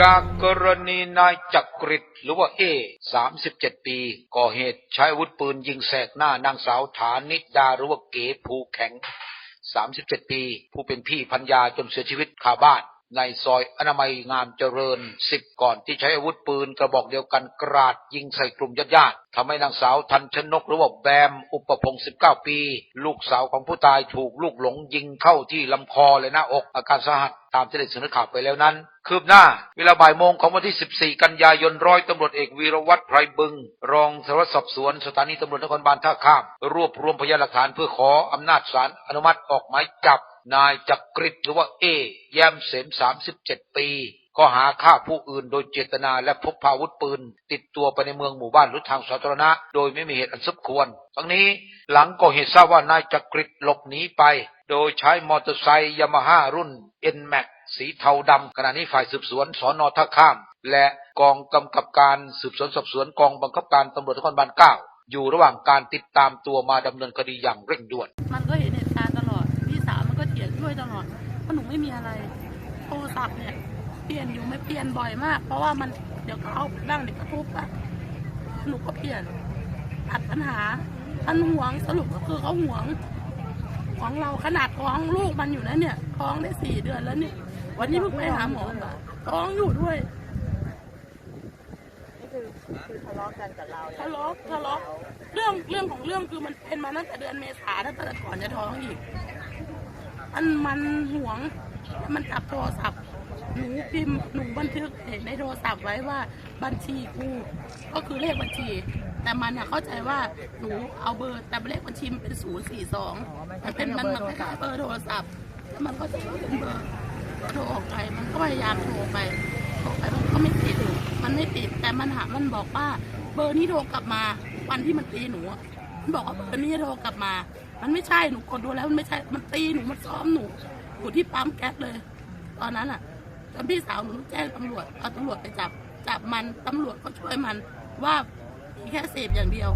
จากกรณีนายจักริดหรือว่าเอ37ปี ก่อเหตุใช้อาวุธปืนยิงแสกหน้านางสาวฐานิดาหรือว่าเก๋ภูแข็ง37ปี ผู้เป็นพี่พัญญาจนเสียชีวิตคาบ้าน ในซอยอนามัยงามเจริญ10ก่อนที่ใช้อาวุธปืนกระบอกเดียวกันกราดยิงใส่กลุ่มญาติญาติๆทำให้นางสาวทันชนกหรือว่าแบมอุปพงศ์19ปี ลูกสาวของผู้ตายถูกลูกหลงยิงเข้าที่ลำคอและหน้าอก อาการสาหัสตามที่ได้เสนอข่าวไปแล้วนั้น คืบหน้า เวลาบ่ายโมงของวันที่ 14 กันยายนร้อยตำรวจเอกวีรวัตรไพรบึง รองสารวัตรสอบสวนสถานีตำรวจนครบาลท่าข้าม รวบรวมพยานหลักฐานเพื่อขออำนาจศาลอนุมัติออกหมายจับ นายจักริดหรือว่าเอ แย้มเสม37ปีก็หาฆ่าผู้อื่นโดยเจตนาและพกพาอาวุธปืน ติดตัวไปในเมืองหมู่บ้านหรือทางสาธารณะ โดยไม่มีเหตุอันสมควร ทั้งนี้หลังก่อเหตุทราบว่านายจักริดหลบหนีไป โดยใช้มอเตอร์ไซค์ยามาฮ่ารุ่น n m a x สีเทาดำขณะนี้ฝ่ายสืบสวนสอนอท่าข้าม และกองกำกับการสืบสวนสอบสวนกองบังคับการตำรวจนครบาลเก้าอยู่ระหว่างการติดตามตัวมาดำเนินคดีอย่างเร่งด่วน มันก็เห็น ด้วยตลอดว่าหนูไม่มีอะไร โทรศัพท์เนี่ย เปลี่ยนอยู่ไม่เปลี่ยนบ่อยมาก เพราะว่ามันเดี๋ยวเขาเอาบ้างเดี๋ยวก็ทุบอะหนูก็เปลี่ยนตัดปัญหามันหวงสรุปก็คือเขาหวง ของเราขนาดท้องลูกมันอยู่นะเนี่ยท้องได้สี่เดือนแล้วเนี่ย วันนี้เพิ่งไปหาหมอมาท้องอยู่ด้วยนี่คือคือทะเลาะกันกับเราทะเลาะทะเลาะเรื่องเรื่องของเรื่องคือมันเป็นมาตั้งแต่เดือนเมษาตั้งแต่ก่อนจะท้องอีก มันมันหวงแล้วมันจับโทรศัพท์หนูพิมพ์หนูบันทึกเห็นในโทรศัพท์ไว้ว่าบัญชีกูก็คือเลขบัญชี แต่มันอะเข้าใจว่าหนูเอาเบอร์แต่เลขบัญชีมันเป็นศูนย์สี่สองมันเป็นมันมันคล้ายเบอร์โทรศัพท์แล้วมันก็จะเป็นเบอร์โทรออกไปมันก็พยายามโทรไปโทรไปมันก็ไม่ติดมันไม่ติดแต่มันหามันบอกว่าเบอร์นี้โทรกลับมาวันที่มันตีหนู บอกว่าเอร์นี้โทรกลับมา มันไม่ใช่หนูกดดูแล้วมันไม่ใช่มันตีหนูมันซ้อมหนูอยู่ที่ปั๊มแก๊สเลย ตอนนั้นอะจนพี่สาวหนูแจ้งตำรวจเอาตำรวจไปจับจับมันตำรวจก็ช่วยมันว่าแค่เสพอย่างเดียว